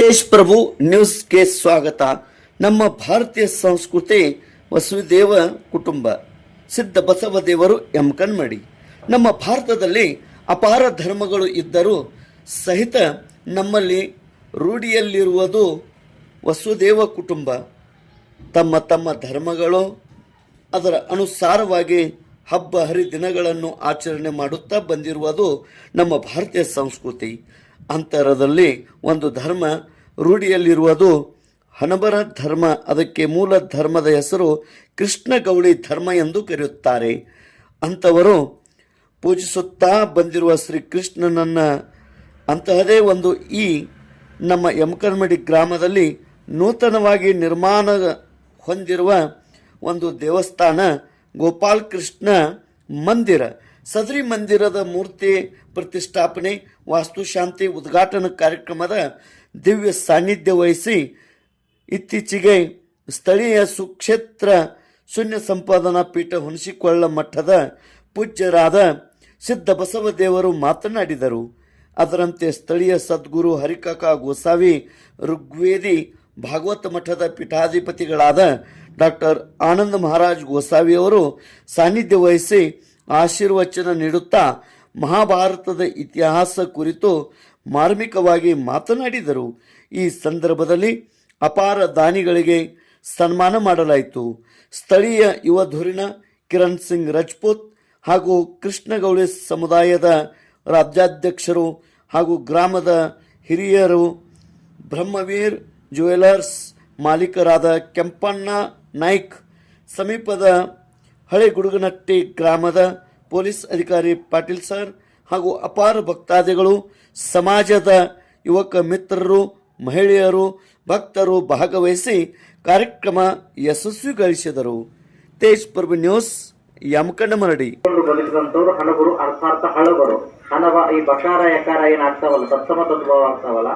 ತೇಜ್ ಪ್ರಭು ನ್ಯೂಸ್ಗೆ ಸ್ವಾಗತ. ನಮ್ಮ ಭಾರತೀಯ ಸಂಸ್ಕೃತಿ ವಸುದೇವ ಕುಟುಂಬ, ಸಿದ್ಧ ಬಸವದೇವರು ಎಂ. ಕಣ್ಮಡಿ. ನಮ್ಮ ಭಾರತದಲ್ಲಿ ಅಪಾರ ಧರ್ಮಗಳು ಇದ್ದರೂ ಸಹಿತ ನಮ್ಮಲ್ಲಿ ರೂಢಿಯಲ್ಲಿರುವುದು ವಸುದೇವ ಕುಟುಂಬ. ತಮ್ಮ ತಮ್ಮ ಧರ್ಮಗಳು ಅದರ ಅನುಸಾರವಾಗಿ ಹಬ್ಬ ಹರಿದಿನಗಳನ್ನು ಆಚರಣೆ ಮಾಡುತ್ತಾ ಬಂದಿರುವುದು ನಮ್ಮ ಭಾರತೀಯ ಸಂಸ್ಕೃತಿ. ಅಂತರದಲ್ಲಿ ಒಂದು ಧರ್ಮ ರೂಢಿಯಲ್ಲಿರುವುದು ಹಣಬರ ಧರ್ಮ. ಅದಕ್ಕೆ ಮೂಲ ಧರ್ಮದ ಹೆಸರು ಕೃಷ್ಣ ಗೌಳಿ ಧರ್ಮ ಎಂದು ಕರೆಯುತ್ತಾರೆ. ಅಂಥವರು ಪೂಜಿಸುತ್ತಾ ಬಂದಿರುವ ಶ್ರೀ ಕೃಷ್ಣನನ್ನು ಅಂತಹದೇ ಒಂದು ಈ ನಮ್ಮ ಯಮಕರ್ಮಡಿ ಗ್ರಾಮದಲ್ಲಿ ನೂತನವಾಗಿ ನಿರ್ಮಾಣ ಹೊಂದಿರುವ ಒಂದು ದೇವಸ್ಥಾನ ಗೋಪಾಲಕೃಷ್ಣ ಮಂದಿರ. ಸದರಿ ಮಂದಿರದ ಮೂರ್ತಿ ಪ್ರತಿಷ್ಠಾಪನೆ ವಾಸ್ತುಶಾಂತಿ ಉದ್ಘಾಟನಾ ಕಾರ್ಯಕ್ರಮದ ದಿವ್ಯ ಸಾನ್ನಿಧ್ಯ ವಹಿಸಿ ಇತ್ತೀಚೆಗೆ ಸ್ಥಳೀಯ ಸುಕ್ಷೇತ್ರ ಶೂನ್ಯ ಸಂಪಾದನಾ ಪೀಠ ಹುಣಸಿಕೊಳ್ಳ ಮಠದ ಪೂಜ್ಯರಾದ ಸಿದ್ಧ ಬಸವದೇವರು ಮಾತನಾಡಿದರು. ಅದರಂತೆ ಸ್ಥಳೀಯ ಸದ್ಗುರು ಹರಿಕಾಕ ಗೋಸಾವಿ, ಋಗ್ವೇದಿ, ಭಾಗವತ ಮಠದ ಪೀಠಾಧಿಪತಿಗಳಾದ ಡಾಕ್ಟರ್ ಆನಂದ ಮಹಾರಾಜ್ ಗೋಸಾವಿಯವರು ಸಾನ್ನಿಧ್ಯ ವಹಿಸಿ ಆಶೀರ್ವಚನ ನೀಡುತ್ತಾ ಮಹಾಭಾರತದ ಇತಿಹಾಸ ಕುರಿತು ಮಾರ್ಮಿಕವಾಗಿ ಮಾತನಾಡಿದರು. ಈ ಸಂದರ್ಭದಲ್ಲಿ ಅಪಾರ ದಾನಿಗಳಿಗೆ ಸನ್ಮಾನ ಮಾಡಲಾಯಿತು. ಸ್ಥಳೀಯ ಯುವ ಧುರಿಣ ಕಿರಣ್ ಸಿಂಗ್ ರಜಪೂತ್ ಹಾಗೂ ಕೃಷ್ಣಗೌಳಿ ಸಮುದಾಯದ ರಾಜ್ಯಾಧ್ಯಕ್ಷರು ಹಾಗೂ ಗ್ರಾಮದ ಹಿರಿಯರು, ಬ್ರಹ್ಮವೀರ್ ಜ್ಯುವೆಲರ್ಸ್ ಮಾಲೀಕರಾದ ಕೆಂಪಣ್ಣ ನಾಯ್ಕ್ ಸಮೀಪದ ಹಳೆ ಗುಡುಗನಟ್ಟಿ ಗ್ರಾಮದ ಪೊಲೀಸ್ ಅಧಿಕಾರಿ ಪಾಟೀಲ್ ಸರ್ ಹಾಗೂ ಅಪಾರ ಭಕ್ತಾದಿಗಳು, ಸಮಾಜದ ಯುವಕ ಮಿತ್ರರು, ಮಹಿಳೆಯರು, ಭಕ್ತರು ಭಾಗವಹಿಸಿ ಕಾರ್ಯಕ್ರಮ ಯಶಸ್ವಿಗೊಳಿಸಿದರು. Tej Prabhu news, Yamakanmardi. ಹಣವ ಈ ಬಕಾರ ಯಕಾರ ಏನಾಗ್ತಾವಲ್ಲ ಸತ್ತಮ ತದ್ಭವ ಆಗ್ತಾವಲ್ಲ,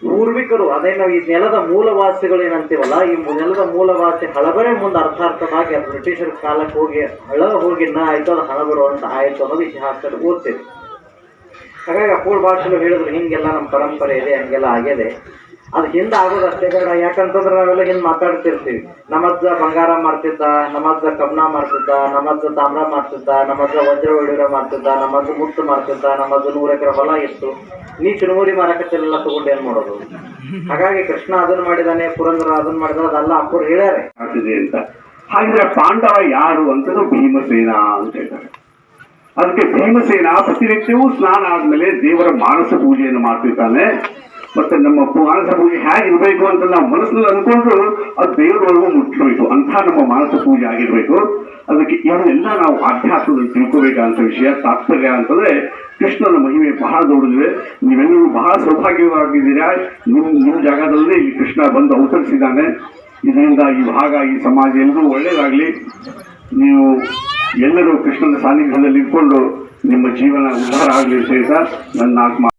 ಪೂರ್ವಿಕರು, ಅದೇ ನಾವು ಈ ನೆಲದ ಮೂಲವಾಸಿಗಳು ಏನಂತೀವಲ್ಲ, ಈ ನೆಲದ ಮೂಲವಾಸಿ ಹಳಬರೇ ಮುಂದೆ ಅರ್ಥಾರ್ಥವಾಗಿ ಅದು ಬ್ರಿಟಿಷರ ಕಾಲಕ್ಕೆ ಹೋಗಿ, ಹಳ ಹೋಗಿ ನಾ ಆಯ್ತು, ಅದು ಹಣ ಅಂತ ಆಯ್ತು ಅನ್ನೋದು ಇತಿಹಾಸದಲ್ಲಿ ಓದ್ತೇವೆ. ಹಾಗಾಗಿ ಅಪೂರ್ವ ಭಾಷೆಗಳು ಹೇಳಿದ್ರು, ಹಿಂಗೆಲ್ಲ ನಮ್ಮ ಪರಂಪರೆ ಇದೆ, ಹಂಗೆಲ್ಲ ಆಗಿದೆ. ಅದು ಹಿಂದೆ ಆಗೋದು ಅಷ್ಟೇ ಬೇಡ. ಯಾಕಂತಂದ್ರೆ ನಾವೆಲ್ಲ ಹಿಂದೆ ಮಾತಾಡ್ತಿರ್ತೀವಿ. ನಮ್ಮಜ್ಜ ಬಂಗಾರ ಮಾಡ್ತಿದ್ದ ನಮ್ಮಜ್ಜ ಕಬ್ನ ಮಾಡ್ತಿದ್ದ ನಮ್ಮಜ್ಜ ತಾಮ್ರ ಮಾಡ್ತಿದ್ದ ನಮ್ಮಜ್ಜ ವಜ್ರ ಒಡಿರ ಮಾಡ್ತಿದ್ದ ನಮ್ಮಜ್ಜ ಮುತ್ತು ಮಾಡ್ತಿದ್ದ ನಮ್ಮಜ್ಜ ನೂರು ಎಕರೆ ಹೊಲ ಇತ್ತು. ನೀ ಚುರುಮುರಿ ಮಾರಕತ್ತೆಲ್ಲ ತಗೊಂಡು ಏನ್ ಮಾಡೋದು? ಹಾಗಾಗಿ ಕೃಷ್ಣ ಅದನ್ನ ಮಾಡಿದಾನೆ, ಪುರಂದರ ಅದನ್ನ ಮಾಡಿದ ಅದೆಲ್ಲ ಅಪ್ಪರು ಹೇಳ್ಯಾರೆ. ಅಂತ. ಹಾಗಿದ್ರೆ ಪಾಂಡವ ಯಾರು ಅಂತದ್ದು ಭೀಮಸೇನ ಅಂತ ಹೇಳ್ತಾರೆ. ಅದಕ್ಕೆ ಭೀಮಸೇನ ಪ್ರತಿನಿತ್ಯವೂ ಸ್ನಾನ ಆದ್ಮೇಲೆ ದೇವರ ಮಾನಸ ಪೂಜೆಯನ್ನು ಮಾಡ್ತಿರ್ತಾನೆ. ಮತ್ತೆ ನಮ್ಮ ಮಾನಸ ಪೂಜೆ ಹೇಗಿರ್ಬೇಕು ಅಂತ ನಾವು ಮನಸ್ಸಿನಲ್ಲಿ ಅನ್ಕೊಂಡ್ರು ಅದು ದೇವರೊಳಗೂ ಮುಟ್ಟಬೇಕು ಅಂತ ನಮ್ಮ ಮಾನಸ ಪೂಜೆ ಆಗಿರ್ಬೇಕು. ಅದಕ್ಕೆ ಇವನ್ನೆಲ್ಲ ನಾವು ಆಧ್ಯಾತ್ಮದಲ್ಲಿ ತಿಳ್ಕೋಬೇಕಂತ ವಿಷಯ, ತಾತ್ಪರ್ಯ ಅಂತಂದ್ರೆ ಕೃಷ್ಣನ ಮಹಿಮೆ ಬಹಳ ದೊಡ್ಡದಿದೆ. ನೀವೆಲ್ಲರೂ ಬಹಳ ಸೌಭಾಗ್ಯವಾಗಿದ್ದೀರಾ? ನಿಮ್ಮ ನಿಮ್ಮ ಜಾಗದಲ್ಲಿ ಕೃಷ್ಣ ಬಂದು ಅವತರಿಸಿದ್ದಾನೆ. ಇದರಿಂದ ಈ ಭಾಗ, ಈ ಸಮಾಜ ಎಲ್ಲರೂ ಒಳ್ಳೇದಾಗ್ಲಿ. ನೀವು ಎಲ್ಲರೂ ಕೃಷ್ಣನ ಸಾನ್ನಿಧ್ಯದಲ್ಲಿ ಇಟ್ಕೊಂಡು ನಿಮ್ಮ ಜೀವನ ಉದ್ಧಾರ ಆಗಲಿ ಸಹಿತ ನನ್ನ ಮಾತು